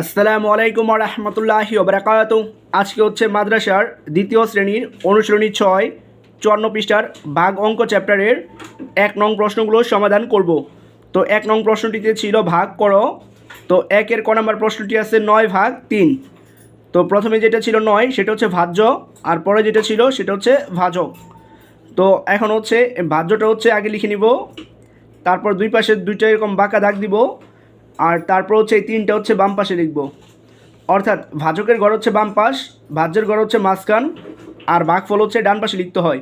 আসসালামু আলাইকুম রহমতুল্লাহি ওবরাকাত আজকে হচ্ছে মাদ্রাসার দ্বিতীয় শ্রেণির অনুশ্রেণী ছয়, চুয়ান্ন পৃষ্ঠার ভাগ অঙ্ক চ্যাপ্টারের এক নং প্রশ্নগুলো সমাধান করব। তো এক নং প্রশ্নটিতে ছিল ভাগ করো। তো একের ক নম্বর প্রশ্নটি আছে নয় ভাগ তিন। তো প্রথমে যেটা ছিল নয়, সেটা হচ্ছে ভাজ্য, আর পরে যেটা ছিল সেটা হচ্ছে ভাজক। তো এখন হচ্ছে, ভাজ্যটা হচ্ছে আগে লিখে নিব, তারপর দুই পাশে দুইটা এরকম বাঁকা দাগ দিব আর তারপর হচ্ছে এই তিনটা হচ্ছে বাম পাশে লিখব। অর্থাৎ ভাজকের গড় হচ্ছে বাম পাশ, ভাজ্যের গড় হচ্ছে মাঝখান, আর ভাগফল হচ্ছে ডান পাশে লিখতে হয়।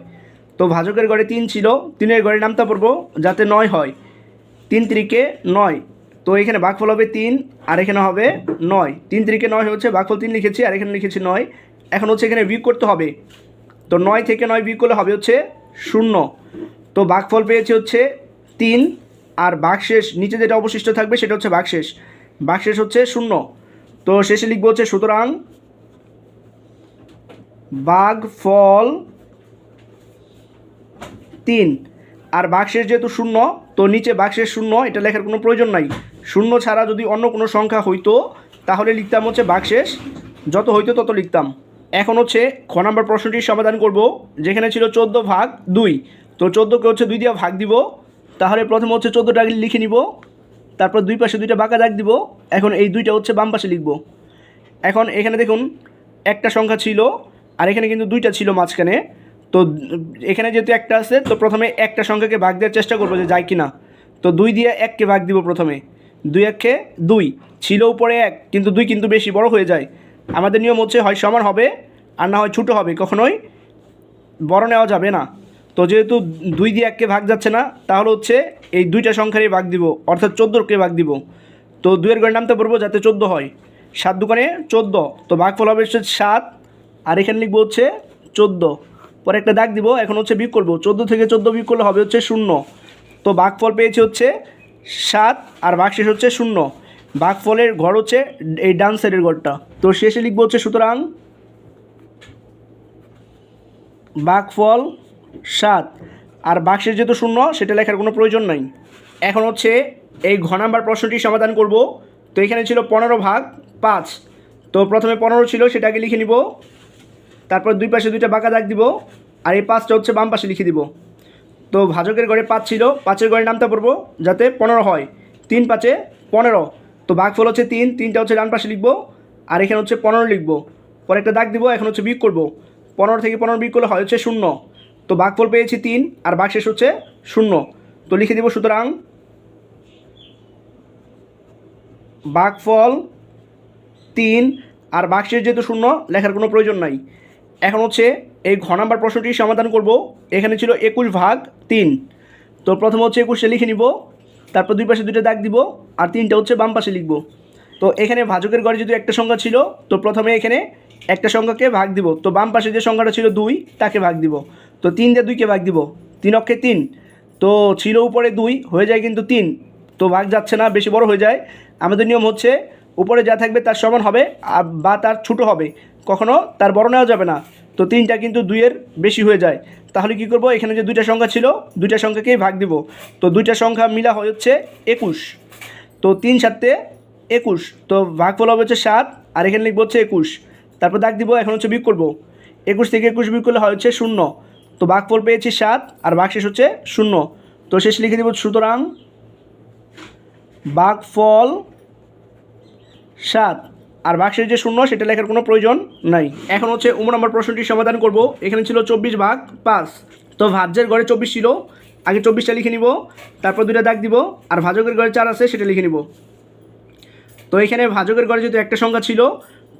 তো ভাজকের গড়ে তিন ছিল, তিনের গড়ে নামতা পড়ব যাতে নয় হয়। তিন তিরিকে নয়, তো এখানে ভাগফল হবে তিন, আর এখানে হবে নয়। তিন তিরিকে নয় হচ্ছে ভাগফল তিন লিখেছি, আর এখানে লিখেছি নয়। এখন হচ্ছে এখানে বিয়োগ করতে হবে। তো নয় থেকে নয় বিয়োগ করলে হবে হচ্ছে শূন্য। তো ভাগফল পেয়েছে হচ্ছে তিন আর ভাগশেষ নিচে যেটা অবশিষ্ট থাকবে সেটা হচ্ছে ভাগশেষ ভাগশেষ হচ্ছে শূন্য। তো শেষে লিখব হচ্ছে, সুতরাং বাঘ ফল তিন। আর বাক্সের যেহেতু শূন্য, তো নিচে বাক্সের শূন্য, এটা লেখার কোনো প্রয়োজন নাই। শূন্য ছাড়া যদি অন্য কোনো সংখ্যা হইতো, তাহলে লিখতাম হচ্ছে বাক্সেস যত হইতো তত লিখতাম। এখন হচ্ছে খ নম্বর প্রশ্নটির সমাধান করব, যেখানে ছিল চোদ্দ ভাগ দুই। তো চোদ্দোকে হচ্ছে দুই দিয়ে ভাগ দিব। তাহলে প্রথমে হচ্ছে চোদ্দোটা লিখে নিব, তারপর দুই পাশে দুইটা বাঁকা দাগ দিব, এখন এই দুইটা হচ্ছে বাম পাশে লিখব। এখন এখানে দেখুন, একটা সংখ্যা ছিল, আর এখানে কিন্তু দুইটা ছিল মাঝখানে। তো এখানে যেহেতু একটা আছে, তো প্রথমে একটা সংখ্যাকে ভাগ দেওয়ার চেষ্টা করব যে যায় কি না তো দুই দিয়ে এককে ভাগ দিব প্রথমে। দুই এককে দুই। ছিল উপরে এক, কিন্তু দুই কিন্তু বেশি বড় হয়ে যায়। আমাদের নিয়ম হচ্ছে হয় সমান হবে, আর না হয় ছোটো হবে, কখনোই বড় নেওয়া যাবে না। তো যেহেতু দুই দিয়ে এককে ভাগ যাচ্ছে না, তাহলে হচ্ছে এই দুইটা সংখ্যারই ভাগ দিব, অর্থাৎ চোদ্দোকে ভাগ দিব। তো দুইয়ের গড়ে নামতে পারব যাতে চোদ্দ হয়। সাত দোকানে চোদ্দ, তো ভাগফল হবে হচ্ছে সাত, আর এখানে লিখব হচ্ছে চোদ্দ। পরে একটা দাগ দিব, এখন হচ্ছে বিক করব। চোদ্দ থেকে চোদ্দ বিক করলে হবে হচ্ছে শূন্য। তো ভাগফল পেয়েছে হচ্ছে সাত, আর ভাগ শেষ হচ্ছে শূন্য। ভাগফলের ঘর হচ্ছে এই ডান সাইডের ঘরটা। তো শেষে লিখব হচ্ছে সুতরাং ভাগফল সাত। আর বাক্সের যেহেতু শূন্য, সেটা লেখার কোনো প্রয়োজন নাই। এখন হচ্ছে এই ঘ নাম্বার প্রশ্নটি সমাধান করব। তো এখানে ছিল পনেরো ভাগ পাঁচ। তো প্রথমে পনেরো ছিল সেটাকে লিখে নিব। তারপর দুই পাশে দুইটা বাঁকা দাগ দিব। আর এই পাঁচটা হচ্ছে বাম পাশে লিখে দিব। তো ভাজকের ঘরে পাঁচ ছিল, পাঁচের ঘরে নামতে পড়ব যাতে পনেরো হয়। তিন পাঁচে পনেরো। তো ভাগফল হচ্ছে তিন, তিনটা হচ্ছে ডান পাশে লিখব। আর এখানে হচ্ছে পনেরো লিখব। পরে একটা দাগ দিব, এখন হচ্ছে বিয়োগ করব। পনেরো থেকে পনেরো বিয়োগ করলে হয় হচ্ছে শূন্য। তো ভাগফল পেয়েছি তিন, আর ভাগ শেষ হচ্ছে শূন্য। তো লিখে দিব সুতরাং ভাগফল তিন, আর বাঘ শেষ যেহেতু শূন্য, লেখার কোনো প্রয়োজন নাই। এখন হচ্ছে এই ঘ নাম্বার প্রশ্নটি সমাধান করব। এখানে ছিল একুশ ভাগ তিন। তো প্রথম হচ্ছে একুশে লিখে নিব, তারপর দুই পাশে দুইটা দাগ দিব, আর তিনটা হচ্ছে বাম পাশে লিখব। তো এখানে ভাজকের ঘরে যদি একটা সংখ্যা ছিল, তো প্রথমে এখানে একটা সংখ্যাকে ভাগ দিব। তো বাম পাশে যে সংখ্যাটা ছিল দুই, তাকে ভাগ দিব। তো তিন দিয়ে দুইকে ভাগ দিব। তিন অক্ষে তিন। তো ছিল উপরে দুই, হয়ে যায় কিন্তু তিন। তো ভাগ যাচ্ছে না, বেশি বড় হয়ে যায়। আমাদের নিয়ম হচ্ছে, উপরে যা থাকবে তার সমান হবে বা তার ছোটো হবে। কখনো তার বড় নেওয়া যাবে না। তো তিনটা কিন্তু দুইয়ের বেশি হয়ে যায়। তাহলে কি করব? এখানে যে দুইটা সংখ্যা ছিল, দুইটা সংখ্যাকেই ভাগ দিব। তো দুইটা সংখ্যা মিলা হয়ে হচ্ছে একুশ। তো তিন সাতে একুশ। তো ভাগফল হবে হচ্ছে সাত, আর এখানে লিখব হচ্ছে একুশ। তারপর দাগ দিব, এখন হচ্ছে বিক করব। একুশ থেকে একুশ বিয়োগ করলে হয় হচ্ছে শূন্য। তো ভাগফল পেয়েছি সাত, আর ভাগ শেষ হচ্ছে শূন্য। তো শেষ লিখে দিব সুতরাং ভাগফল সাত, আর বাক্সের যে শূন্য, সেটা লেখার কোনো প্রয়োজন নাই। এখন হচ্ছে উমর নম্বর প্রশ্নটি সমাধান করব। এখানে ছিল চব্বিশ ভাগ পাঁচ। তো ভাজ্যের ঘরে চব্বিশ ছিল। আগে চব্বিশটা লিখে নিব, তারপর দুইটা দাগ দিব, আর ভাজকের ঘরে চার আছে, সেটা লিখে নিব। তো এখানে ভাজকের ঘরে যেহেতু একটা সংখ্যা ছিল,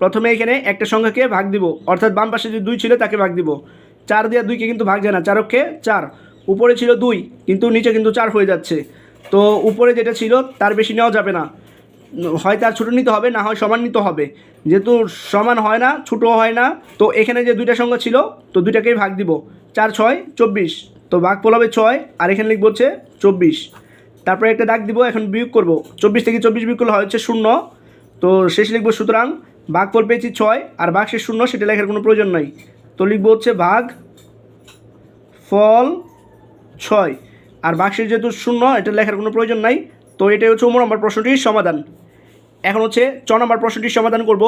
প্রথমে এখানে একটা সংখ্যাকে ভাগ দিব। অর্থাৎ বাম পাশে যে দুই ছিল, তাকে ভাগ দিব। চার দিয়ে দুইকে কিন্তু ভাগ যায় না, চারককে চার। উপরে ছিল দুই, কিন্তু নিচে কিন্তু চার হয়ে যাচ্ছে। তো উপরে যেটা ছিল, তার বেশি নেওয়া যাবে না। হয় তার ছোটো নিতে হবে, না হয় সমান নিতে হবে। যেহেতু সমান হয় না ছোটো হয় না, তো এখানে যে দুইটা সংখ্যা ছিল, তো দুইটাকেই ভাগ দিব। চার, ছয়, চব্বিশ। তো ভাগ পোল হবে ছয়, আর এখানে লিখব হচ্ছে চব্বিশ। তারপরে একটা দাগ দিব, এখন বিয়োগ করব। চব্বিশ থেকে চব্বিশ বিয়োগ করলে হয় হচ্ছে শূন্য। তো শেষ লিখব সুতরাং ভাগ ফল পেয়েছি ছয়, আর ভাগ শেষ শূন্য, সেটা লেখার কোনো প্রয়োজন নাই। তো লিখব হচ্ছে ভাগ ফল ছয়। আর বাক্সের যেহেতু শূন্য, এটা লেখার কোনো প্রয়োজন নাই, তো এটাই হচ্ছে উমর নম্বর প্রশ্নটির সমাধান। এখন হচ্ছে চ নম্বর প্রশ্নটির সমাধান করব।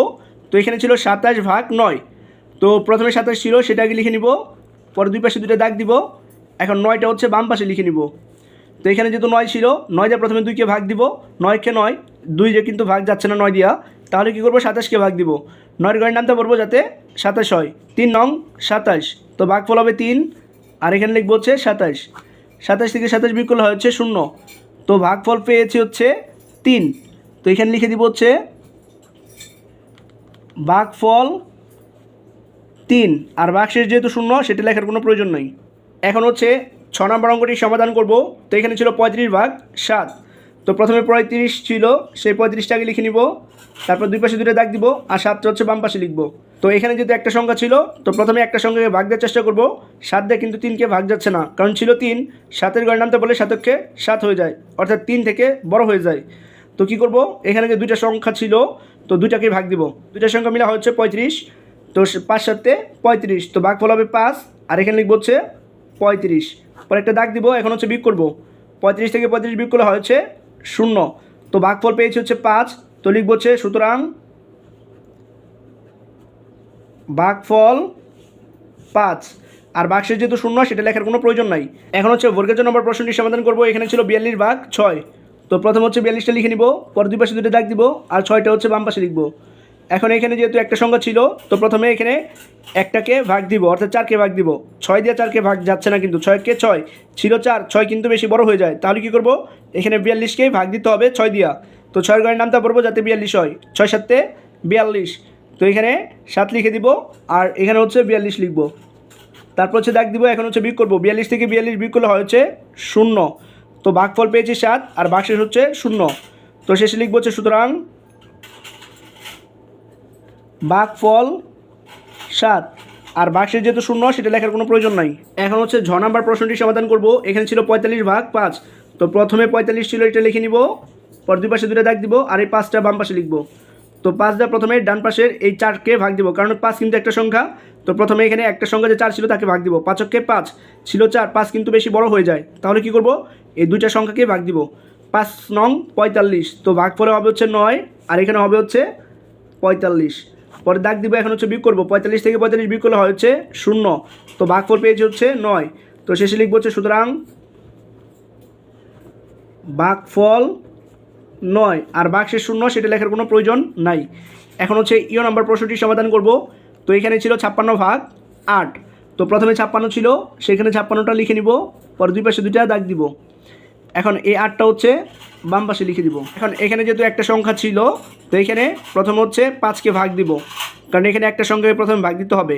তো এখানে ছিল সাতাশ ভাগ নয়। তো প্রথমে সাতাশ ছিল, সেটা আগে লিখে নিব। পরে দুই পাশে দুটো দাগ দিব। এখন নয়টা হচ্ছে বাম পাশে লিখে নিব। তো এখানে যেহেতু নয় ছিল, নয় দিয়ে প্রথমে দুইকে ভাগ দিব। নয়কে নয় দুই যে কিন্তু ভাগ যাচ্ছে না নয় দিয়া। তাহলে কী করব? সাতাশকে ভাগ দিব। নয়ের গড়ের নামতে পারব যাতে সাতাশ হয়। তিন নং সাতাশ। তো ভাগফল হবে তিন। আর এখানে লিখব হচ্ছে সাতাশ। সাতাশ থেকে সাতাশ বিকল হয় হচ্ছে শূন্য। তো ভাগফল পেয়েছি হচ্ছে তিন। তো এখানে লিখে দিব হচ্ছে ভাগফল তিন। আর বাক্সের যেহেতু শূন্য, সেটা লেখার কোনো প্রয়োজন নেই। এখন হচ্ছে ছ নম্বর অঙ্কটি সমাধান করব। তো এখানে ছিল পঁয়ত্রিশ ভাগ সাত। তো প্রথমে পঁয়ত্রিশ ছিল, সেই পঁয়ত্রিশটাকে লিখে নিব। তারপর দুই পাশে দুটো দাগ দিব, আর সাতটা হচ্ছে বাম পাশে লিখব। তো এখানে যেহেতু একটা সংখ্যা ছিল, তো প্রথমে একটা সংখ্যাকে ভাগ দেওয়ার চেষ্টা করব। সাত দিয়ে কিন্তু তিনকে ভাগ যাচ্ছে না, কারণ ছিল তিন, সাতের গড় নামতে বলে সাতকে সাত হয়ে যায়, অর্থাৎ তিন থেকে বড় হয়ে যায়। তো কি করব? এখানে যে দুইটা সংখ্যা ছিল, তো দুইটাকে ভাগ দিব। দুইটা সংখ্যা মিলা হচ্ছে পঁয়ত্রিশ, তো পাঁচ সাতে পঁয়ত্রিশ, তো বাঘ ভাগফল হবে পাঁচ, আর এখানে লিখব হচ্ছে পঁয়ত্রিশ। পরে একটা দাগ দিব, এখন হচ্ছে বিক করব। পঁয়ত্রিশ থেকে পঁয়ত্রিশ বিক করলে হচ্ছে শূন্য। তো ভাগফল পেয়েছি হচ্ছে পাঁচ, তো লিখব হচ্ছে সুতরাং ভাগফল পাঁচ। আর বাক্সের যেহেতু শূন্য, সেটা লেখার কোনো প্রয়োজন নাই। এখন হচ্ছে বর্গের জন্য নম্বর প্রশ্নটি সমাধান করব। এখানে ছিল বিয়াল্লিশ ভাগ ছয়। তো প্রথম হচ্ছে বিয়াল্লিশটা লিখে নিব, পর দুই পাশে দুটো দাগ দিব, আর ছয়টা হচ্ছে বাম পাশে লিখব। এখন এখানে যেহেতু একটা সংখ্যা ছিল, তো প্রথমে এখানে একটাকে ভাগ দিব, অর্থাৎ চারকে ভাগ দিব। ছয় দিয়ে চারকে ভাগ যাচ্ছে না কিন্তু, ছয়কে ছয়। ছিল চার, ছয় কিন্তু বেশি বড় হয়ে যায়। তাহলে কি করব? এখানে বিয়াল্লিশকেই ভাগ দিতে হবে, ছয় দিয়া। তো ছয় গড়ের নামটা পড়ব যাতে বিয়াল্লিশ হয়। ছয় সাতে বিয়াল্লিশ। তো এখানে সাত লিখে দিব, আর এখানে হচ্ছে বিয়াল্লিশ লিখব। তারপর হচ্ছে দাগ দিব, এখন হচ্ছে বিক করব। বিয়াল্লিশ থেকে বিয়াল্লিশ বিক করলে হচ্ছে শূন্য। তো ভাগফল পেয়েছি সাত, আর ভাগশেষ হচ্ছে শূন্য। তো শেষে লিখব হচ্ছে সুতরাং ভাগফল সাত। আর ভাগশেষ যেহেতু শূন্য, সেটা লেখার কোনো প্রয়োজন নাই। এখন হচ্ছে ঝ নাম্বার প্রশ্নটি সমাধান করব। এখানে ছিল পঁয়তাল্লিশ ভাগ পাঁচ। তো প্রথমে পঁয়তাল্লিশ ছিল, এটা লিখে নিব। পর দুই পাশে দুটো দাগ দিব, আর এই পাঁচটা বাম পাশে লিখব। তো পাঁচ দেওয়া প্রথমে ডান পাশের এই চারকে ভাগ দিব, কারণ পাঁচ কিন্তু একটা সংখ্যা। তো প্রথমে এখানে একটা সংখ্যা যে চার ছিল, তাকে ভাগ দিব। পাঁচককে পাঁচ ছিল চার, পাঁচ কিন্তু বেশি বড় হয়ে যায়। তাহলে কি করব? এই দুইটা সংখ্যাকে ভাগ দিব। পাঁচ নং পঁয়তাল্লিশ, তো ভাগ পরে হবে হচ্ছে নয়, আর এখানে হবে হচ্ছে পঁয়তাল্লিশ। পরে দাগ দিব, এখন হচ্ছে বিক করব। পঁয়তাল্লিশ থেকে পঁয়তাল্লিশ বিক করলে হয় হচ্ছে শূন্য, তো ভাগফল পেয়েছে হচ্ছে নয়। তো শেষে লিখব হচ্ছে সুতরাং ভাগফল নয়, আর বাক্সের শূন্য সেটা লেখার কোনো প্রয়োজন নাই। এখন হচ্ছে ইও নাম্বার প্রশ্নটি সমাধান করব। তো এখানে ছিল ছাপ্পান্ন ভাগ আট। তো প্রথমে ছাপ্পান্ন ছিল, সেখানে ছাপ্পান্নটা লিখে নিব, পরে দুই পাশে দুইটা দাগ দিব। এখন এই আটটা হচ্ছে বাম পাশে লিখে দিব। এখন এখানে যেহেতু একটা সংখ্যা ছিল, তো এখানে প্রথম হচ্ছে পাঁচকে ভাগ দিব। কারণ এখানে একটা সংখ্যাকে প্রথমে ভাগ দিতে হবে।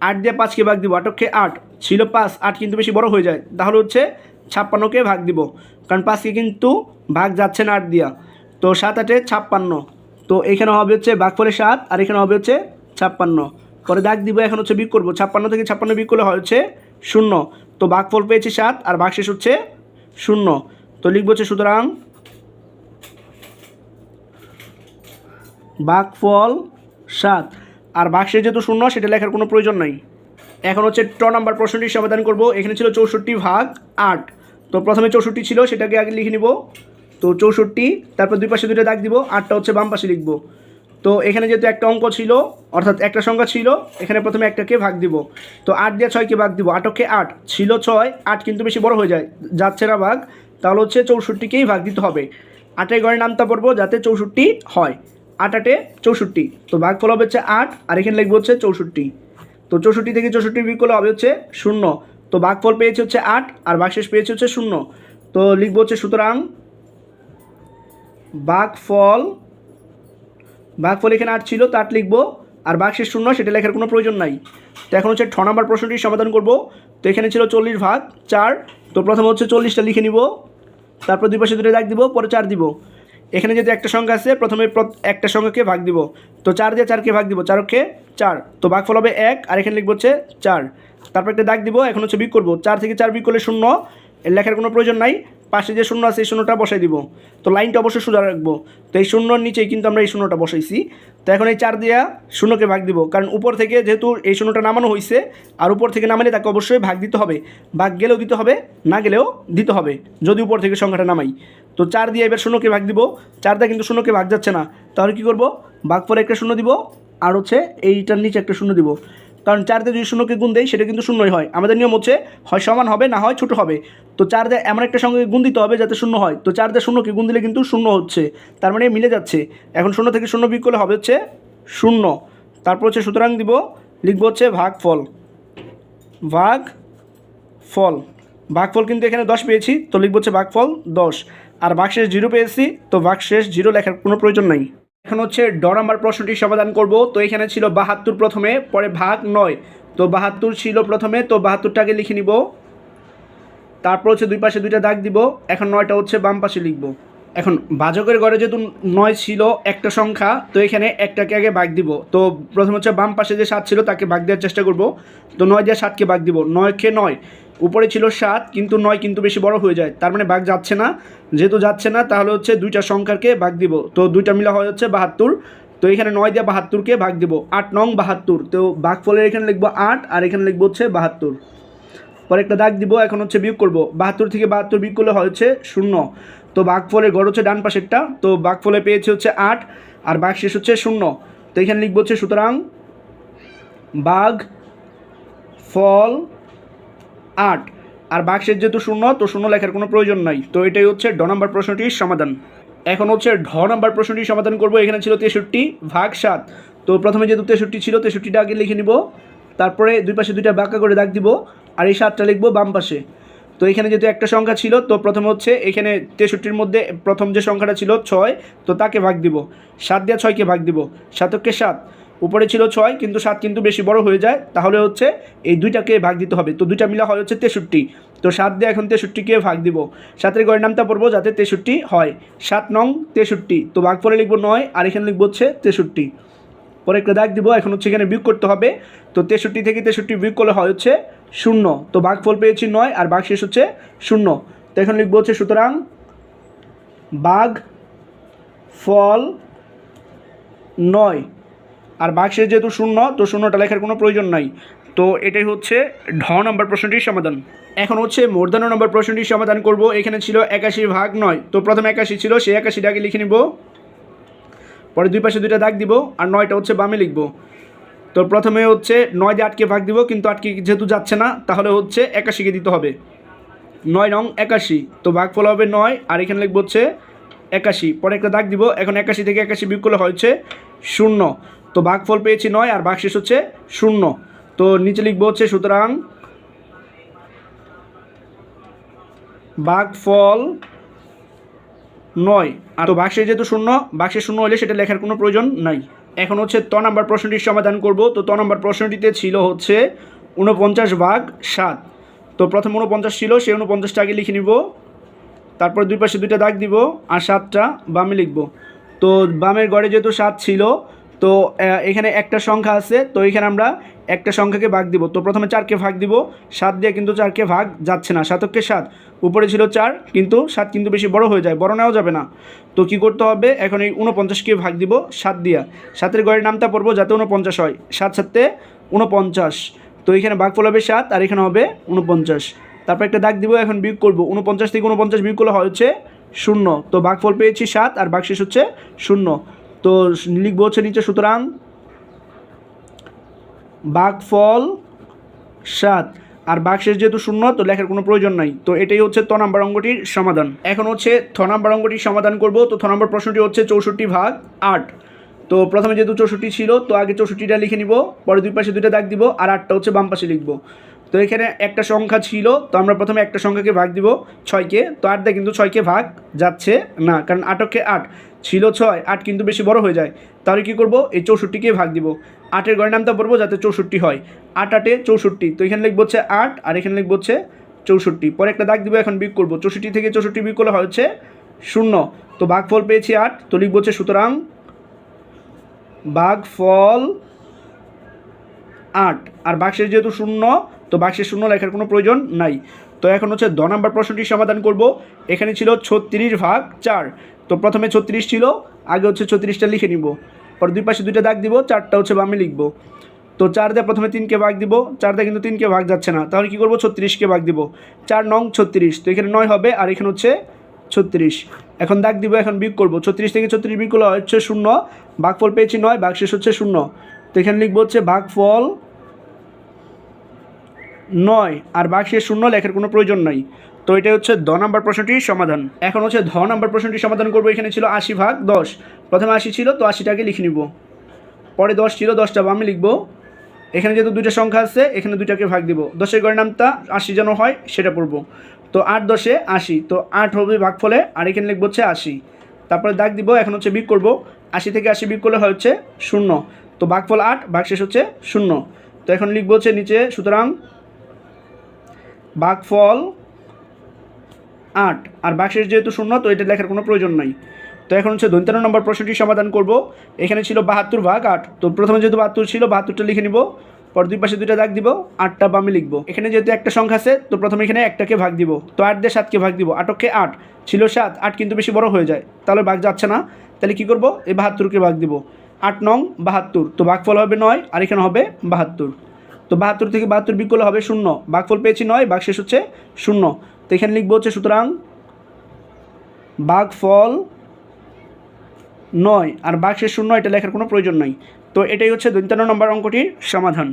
আট দিয়ে পাঁচকে ভাগ দিব, আটককে আট। ছিল পাঁচ, আট কিন্তু বেশি বড় হয়ে যায়। তাহলে হচ্ছে ছাপ্পান্নকে ভাগ দিব। কারণ পাঁচকে কিন্তু ভাগ যাচ্ছে না আট দিয়া। তো সাত আটে ছাপ্পান্ন। তো এখানে হবে হচ্ছে ভাগফলে সাত, আর এখানে হবে হচ্ছে ছাপ্পান্ন। পরে দাগ দিব, এখন হচ্ছে বিক করব। ছাপ্পান্ন থেকে ছাপ্পান্ন বিক করলে হচ্ছে শূন্য। তো ভাগফল পেয়েছি সাত, আর ভাগশেষ হচ্ছে শূন্য। তো লিখব হচ্ছে সুতরাং ভাগফল সাত, আর ভাগশেষ যেহেতু শূন্য, সেটা লেখার কোনো প্রয়োজন নাই। এখন হচ্ছে ট নাম্বার প্রশ্নটি সমাধান করব। এখানে ছিল চৌষট্টি ভাগ আট। তো প্রথমে চৌষট্টি ছিল, সেটাকে আগে লিখে নিব। তো চৌষট্টি, তারপর দুই পাশে দুটো দাগ দিব, আটটা হচ্ছে বাম পাশে লিখব। তো এখানে যেহেতু একটা অঙ্ক ছিল, অর্থাৎ একটা সংখ্যা ছিল, এখানে প্রথমে একটাকে ভাগ দিব। তো আট দিয়ে ছয়কে ভাগ দিব, আটকে আট, ছিল ছয়, আট কিন্তু বেশি বড় হয়ে যায়, যাচ্ছে না ভাগ, তাহলে হচ্ছে চৌষট্টিকেই ভাগ দিতে হবে। আটের গড়ে নামতা পড়ব যাতে চৌষট্টি হয়। আট আটে চৌষট্টি, তো ভাগফল হবে হচ্ছে আট, আর এখানে লিখব হচ্ছে চৌষট্টি। তো চৌষট্টি থেকে চৌষট্টি বিয়োগ করলে হবে হচ্ছে শূন্য। তো ভাগফল পেয়েছে হচ্ছে আট, আর ভাগশেষ পেয়েছে হচ্ছে শূন্য। তো লিখব হচ্ছে সুতরাং ভাগফল ভাগফল এখানে আট ছিল তার লিখব, আর ভাগশেষ শূন্য, সেটা লেখার কোনো প্রয়োজন নাই। তো এখন হচ্ছে ছ নম্বর প্রশ্নটি সমাধান করব। তো এখানে ছিল চল্লিশ ভাগ, চার, তো প্রথমে হচ্ছে চল্লিশটা লিখে নিব, তারপর দুই পাশে দুটো দাগ দিব, পরে চার দিব। এখানে যেহেতু একটা সংখ্যা আছে, প্রথমে প্র- একটা সংখ্যাকে ভাগ দিব। তো চার দিয়ে চারকে ভাগ দিব, চারকে চার। তো ভাগফল হবে এক, আর এখানে লিখব হচ্ছে চার। তারপর একটা দাগ দিব, এখন হচ্ছে বিক করব। চার থেকে চার বিক করলে শূন্য লেখার কোনো প্রয়োজন নাই। পাশে যে শূন্য আছে, এই শূন্যটা বসাই দিব। তো লাইনটা অবশ্যই সোজা রাখব। তো এই শূন্যর নিচেই কিন্তু আমরা এই শূন্যটা বসাইছি। তো এখন এই চার দিয়া শূন্যকে ভাগ দিব। কারণ উপর থেকে যেহেতু এই শূন্যটা নামানো হয়েছে আর উপর থেকে নামালে তাকে অবশ্যই ভাগ দিতে হবে। ভাগ গেলেও দিতে হবে, না গেলেও দিতে হবে, যদি উপর থেকে সংখ্যাটা নামাই। তো চার দিয়ে এবার শূন্যকে ভাগ দিব। চার দিয়ে কিন্তু শূন্যকে ভাগ যাচ্ছে না। তাহলে কী করব? ভাগ পরে একটা শূন্য দিব, আর হচ্ছে এইটার নিচে একটা শূন্য দিব। কারণ চার দিয়ে যদি শূন্যকে গুণ দেয় সেটা কিন্তু শূন্যই হয়। আমাদের নিয়ম হচ্ছে হয় সমান হবে, না হয় ছোটো হবে। তো চার দিয়ে এমন একটা সঙ্গে গুণ দিতে হবে যাতে শূন্য হয়। তো চার দিয়ে শূন্যকে গুণ দিলে কিন্তু শূন্য হচ্ছে। তার মানে মিলে যাচ্ছে। এখন শূন্য থেকে শূন্য বিয়োগ করলে হবে হচ্ছে শূন্য। তারপর হচ্ছে সুতরাং দিব, লিখব হচ্ছে ভাগ ফল ভাগ ফল ভাগফল কিন্তু এখানে দশ পেয়েছি, তো লিখব হচ্ছে ভাগফল দশ। আর ভাগশেষ জিরো পেয়েছি, তো ভাগশেষ জিরো লেখার কোনো প্রয়োজন নাই। এখন হচ্ছে ড নাম্বার প্রশ্নটি সমাধান করব। তো এখানে ছিল বাহাত্তর প্রথমে, পরে ভাগ নয়। তো বাহাত্তর ছিল প্রথমে, তো বাহাত্তরটাকে লিখে নিব। তারপর হচ্ছে দুই পাশে দুইটা দাগ দিব। এখন নয়টা হচ্ছে বাম পাশে লিখব। এখন বাজকের ঘরে যেহেতু নয় ছিল একটা সংখ্যা, তো এখানে একটাকে আগে ভাগ দিব। তো প্রথম হচ্ছে বাম পাশে যে সাত ছিল তাকে ভাগ দেওয়ার চেষ্টা করব। তো নয় দিয়ে সাতকে ভাগ দিব। নয়কে নয়। উপরে ছিল সাত, কিন্তু নয় কিন্তু বেশি বড় হয়ে যায়। তার মানে বাঘ যাচ্ছে না। যেহেতু যাচ্ছে না, তাহলে হচ্ছে দুইটা সংখ্যাকে ভাগ দিব। তো দুইটা মিলা হয় হচ্ছে বাহাত্তর। তো এখানে নয় দিয়ে বাহাত্তরকে ভাগ দিব। আট নং বাহাত্তর। তো ভাগফলের এখানে লিখব আট, আর এখানে লিখব হচ্ছে বাহাত্তর। পরে একটা দাগ দিব, এখন হচ্ছে বিয়োগ করব। বাহাত্তর থেকে বাহাত্তর বিয়োগ করলে হয় হচ্ছে শূন্য। তো বাঘফলের গড় হচ্ছে ডান পাশেরটা। তো বাঘ ফলে পেয়েছে হচ্ছে আট, আর বাঘ শেষ হচ্ছে শূন্য। তো এখানে লিখব হচ্ছে সুতরাং বাঘ ফল আট। আর বাক্সের যেহেতু শূন্য, তো শূন্য লেখার কোনো প্রয়োজন নাই। তো এটাই হচ্ছে ড নাম্বার প্রশ্নটির সমাধান। এখন হচ্ছে ঢ নাম্বার প্রশ্নটির সমাধান করব। এখানে ছিল তেষট্টি ভাগ সাত। তো প্রথমে যেহেতু তেষট্টি ছিল, তেষট্টিটা আগে লিখে নিব। তারপরে দুই পাশে দুইটা বাঁকা করে দাগ দিব। আর এই সাতটা লিখব বাম পাশে। তো এখানে যেহেতু একটা সংখ্যা ছিল, তো প্রথমে হচ্ছে এখানে তেষট্টির মধ্যে প্রথম যে সংখ্যাটা ছিল ছয়, তো তাকে ভাগ দিব। সাত দিয়ে ছয়কে ভাগ দিব। সাতককে সাত। উপরে ছিল ছয়, কিন্তু সাত কিন্তু বেশি বড় হয়ে যায়। তাহলে হচ্ছে এই দুইটাকে ভাগ দিতে হবে। তো দুইটা মিলা হয় হচ্ছে তেষট্টি। তো সাত দিয়ে এখন তেষট্টিকে ভাগ দিব। সাতের গড়ের নামটা পড়ব যাতে তেষট্টি হয়। সাত নং তেষট্টি। তো ভাগ পরে লিখব নয়, আর এখানে লিখব হচ্ছে তেষট্টি। পরে একটা দাগ দিব, এখন হচ্ছে এখানে বিয়োগ করতে হবে। তো তেষট্টি থেকে তেষট্টি বিয়োগ করলে হয় হচ্ছে শূন্য। তো ভাগফল পেয়েছি নয়, আর ভাগ শেষ হচ্ছে শূন্য। তো এখন লিখব হচ্ছে সুতরাং বাঘ ফল নয়। আর বাক্সের যেহেতু শূন্য, তো শূন্যটা লেখার কোনো প্রয়োজন নাই। তো এটাই হচ্ছে ঢ নম্বর প্রশ্নটির সমাধান। এখন হচ্ছে মূর্ধন্য নম্বর প্রশ্নটির সমাধান করব। এখানে ছিল একাশি ভাগ নয়। তো প্রথমে একাশি ছিল, সেই একাশিটাকে লিখে নিব। পরে দুই পাশে দুইটা দাগ দিব আর নয়টা হচ্ছে বামে লিখব। তো প্রথমে হচ্ছে নয় দিয়ে আটকে ভাগ দিব, কিন্তু আটকে যেহেতু যাচ্ছে না, তাহলে হচ্ছে একাশিকে দিতে হবে। নয় নং একাশি। তো ভাগফল হবে নয়, আর এখানে লিখব হচ্ছে একাশি। পরে একটা দাগ দিব, এখন একাশি থেকে একাশি বিয়োগ করলে হচ্ছে শূন্য। তো ভাগফল পেয়েছি নয়, আর ভাগ শেষ হচ্ছে শূন্য। তো নিচে লিখব হচ্ছে সুতরাং ভাগফল নয়। আর তো বাক্সে যেহেতু শূন্য বাক্সে শূন্য হলে সেটা লেখার কোনো প্রয়োজন নাই। এখন হচ্ছে ত নাম্বার প্রশ্নটির সমাধান করব। তো ত নাম্বার প্রশ্নটিতে ছিল হচ্ছে উনপঞ্চাশ ভাগ সাত। তো প্রথম উনপঞ্চাশ ছিল, সেই উনপঞ্চাশটা আগে লিখে নিব। তারপর দুই পাশে দুইটা দাগ দিব আর সাতটা বামে লিখব। তো বামের গড়ে যেহেতু সাত ছিল, তো এখানে একটা সংখ্যা আছে, তো এখানে আমরা একটা সংখ্যাকে ভাগ দিব। তো প্রথমে চারকে ভাগ দিব, সাত দিয়ে কিন্তু চারকে ভাগ যাচ্ছে না, সাতককে সাত। উপরে ছিল চার, কিন্তু সাত কিন্তু বেশি বড় হয়ে যায়, বড় নেওয়া যাবে না। তো কি করতে হবে? এখন এই উনপঞ্চাশকে ভাগ দিব, সাত দিয়া। সাতের গড়ের নামটা পড়ব যাতে উনপঞ্চাশ হয়। সাত সাতে উনপঞ্চাশ তো এখানে ভাগফল হবে সাত, আর এখানে হবে উনপঞ্চাশ তারপর একটা দাগ দিব, এখন বিয়োগ করব। উনপঞ্চাশ থেকে উনপঞ্চাশ বিয়োগ করলে হচ্ছে শূন্য। তো ভাগফল পেয়েছি সাত, আর ভাগশেষ হচ্ছে শূন্য। তো লিখব হচ্ছে নিচে, সুতরাং ভাগফল সাত, আর বাক্সের যেহেতু শূন্য, তো লেখার কোনো প্রয়োজন নাই। তো এটাই হচ্ছে ত নাম্বার অঙ্কটির সমাধান। এখন হচ্ছে থ নাম্বার অঙ্গটির সমাধান করব। তো থ নাম্বার প্রশ্নটি হচ্ছে চৌষট্টি ভাগ আট। তো প্রথমে যেহেতু চৌষট্টি ছিল, তো আগে চৌষট্টিটা লিখে নিব, পরে দুই পাশে দুইটা দাগ দিব, আর আটটা হচ্ছে বাম পাশে লিখব। তো এখানে একটা সংখ্যা ছিল, তো আমরা প্রথমে একটা সংখ্যাকে ভাগ দিব, ছয়কে। তো আট দিয়ে কিন্তু ছয়কে ভাগ যাচ্ছে না, কারণ আটকে আট। ছিল ছয়, আট কিন্তু বেশি বড় হয়ে যায়। তাহলে কী করব? এই চৌষট্টিকে ভাগ দিব। আটের গড়ের নামটা পড়ব যাতে চৌষট্টি হয়। আট আটে চৌষট্টি, তো এখানে লিখব হচ্ছে আট, আর এখানে লিখব হচ্ছে চৌষট্টি। পরে একটা দাগ দিব, এখন বিয়োগ করব। চৌষট্টি থেকে চৌষট্টি বিয়োগ করলে হচ্ছে শূন্য। তো ভাগফল পেয়েছি আট, তো লিখব হচ্ছে সুতরাং ভাগফল আট। আর বাক্সের যেহেতু শূন্য তো বাক্সের শূন্য লেখার কোনো প্রয়োজন নাই। তো এখন হচ্ছে দ নাম্বার প্রশ্নটির সমাধান করব। এখানে ছিল ছত্রিশ ভাগ চার। তো প্রথমে ছত্রিশ ছিল, আগে হচ্ছে ছত্রিশটা লিখে নিব। পরে দুই পাশে দুইটা দাগ দিব, চারটা হচ্ছে বামে লিখব। তো চার দিয়ে প্রথমে তিনকে ভাগ দিব, চার দিয়ে কিন্তু তিনকে ভাগ যাচ্ছে না। তাহলে কী করব? ছত্রিশকে ভাগ দিব। চার নং ছত্রিশ। তো এখানে নয় হবে, আর এখানে হচ্ছে ছত্রিশ। এখন দাগ দিব, এখন বিক করব। ছত্রিশ থেকে ছত্রিশ বিক করলে হচ্ছে শূন্য। ভাগফল পেয়েছি নয়, ভাগশেষ হচ্ছে শূন্য। তো এখানে লিখব হচ্ছে ভাগফল নয় আর ভাগশেষ শূন্য লেখার কোনো প্রয়োজন নাই। তো এটা হচ্ছে দ নাম্বার প্রশ্নটির সমাধান। এখন হচ্ছে ধ নাম্বার প্রশ্নটির সমাধান করব। এখানে ছিল আশি ভাগ দশ। প্রথমে আশি ছিল, তো আশিটাকে লিখে নিব। পরে দশ ছিল, দশটা আমি লিখব। এখানে যেহেতু দুইটা সংখ্যা আছে, এখানে দুইটাকে ভাগ দিব। দশের গড়ের নামটা আশি যেন হয়, সেটা পড়ব। তো আট দশে আশি। তো আট হবে ভাগ ফলে আর এখানে লিখব হচ্ছে আশি। তারপরে দাগ দিব, এখন হচ্ছে বিক করব। আশি থেকে আশি বিক করলে হচ্ছে শূন্য। তো ভাগফল আট ভাগ শেষ হচ্ছে শূন্য। তো এখন লিখব হচ্ছে নিচে, সুতরাং ভাগফল আট। আর বাক্সের যেহেতু শূন্য, তো এটা লেখার কোনো প্রয়োজন নাই। তো এখন হচ্ছে দৈন্তান্ন নম্বর প্রশ্নটি সমাধান করব। এখানে ছিল বাহাত্তর ভাগ আট। তো প্রথমে যেহেতু বাহাত্তর ছিল, বাহাত্তরটা লিখে নিব। পর দুই পাশে দুইটা দাগ দিব, আটটা বামে লিখব। এখানে যেহেতু একটা সংখ্যা আছে, তো প্রথমে এখানে একটাকে ভাগ দিব। তো আট দিয়ে সাতকে ভাগ দিব। আটকে আট। ছিল সাত, আট কিন্তু বেশি বড় হয়ে যায়। তাহলে ভাগ যাচ্ছে না। তাহলে কি করব? এই বাহাত্তরকে ভাগ দিব। আট নং বাহাত্তর। তো ভাগফল হবে নয়, আর এখানে হবে বাহাত্তর। তো বাহাত্তর থেকে বাহাত্তর বিকল হবে শূন্য। বাঘফল পেয়েছি নয়, বাঘ শেষ হচ্ছে শূন্য। তো এখানে লিখব হচ্ছে সুতরাং বাঘফল নয় আর বাঘ শেষ শূন্য, এটা লেখার কোনো প্রয়োজন নাই। তো এটাই হচ্ছে দন্তান্ন নম্বর অঙ্কটির সমাধান।